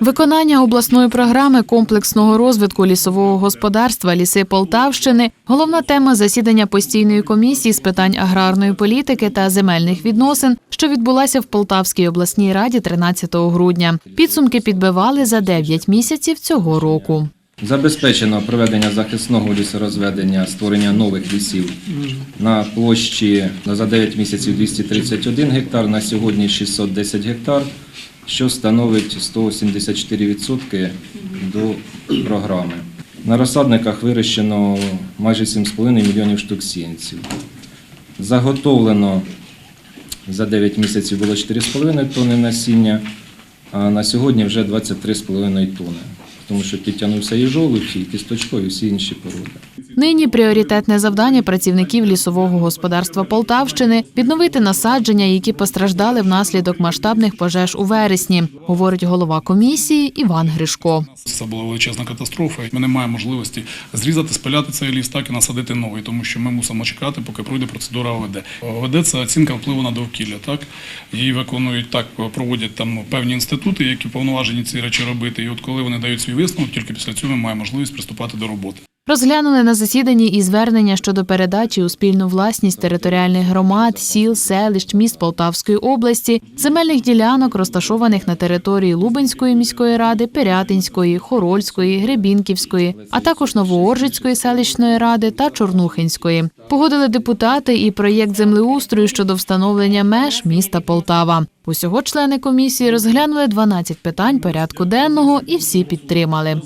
Виконання обласної програми комплексного розвитку лісового господарства Ліси Полтавщини головна тема засідання постійної комісії з питань аграрної політики та земельних відносин, що відбулася в Полтавській обласній раді 13 грудня. Підсумки підбивали за 9 місяців цього року. Забезпечено проведення захисного лісорозведення, створення нових лісів на площі за 9 місяців 231 гектар, на сьогодні 610 гектар, що становить 174% до програми. На розсадниках вирощено майже 7,5 мільйонів штук сіянців. Заготовлено за 9 місяців було 4,5 тонни насіння, а на сьогодні вже 23,5 тонни. Тому що підтягнувся і жолудь, і кісточко, всі інші породи. Нині пріоритетне завдання працівників лісового господарства Полтавщини відновити насадження, які постраждали внаслідок масштабних пожеж у вересні, говорить голова комісії Іван Гришко. Це була величезна катастрофа. Ми не маємо можливості зрізати, спиляти цей ліс, так і насадити новий, тому що ми мусимо чекати, поки пройде процедура ОВД. ОВД – це оцінка впливу на довкілля. Так її виконують так, проводять там певні інститути, які повноважені ці речі робити. І от коли вони дають свій висновок, тільки після цього ми маємо можливість приступати до роботи. Розглянули на засіданні і звернення щодо передачі у спільну власність територіальних громад, сіл, селищ, міст Полтавської області, земельних ділянок, розташованих на території Лубенської міської ради, Пирятинської, Хорольської, Гребінківської, а також Новооржицької селищної ради та Чорнухинської. Погодили депутати і проєкт землеустрою щодо встановлення меж міста Полтава. Усього члени комісії розглянули 12 питань порядку денного і всі підтримали.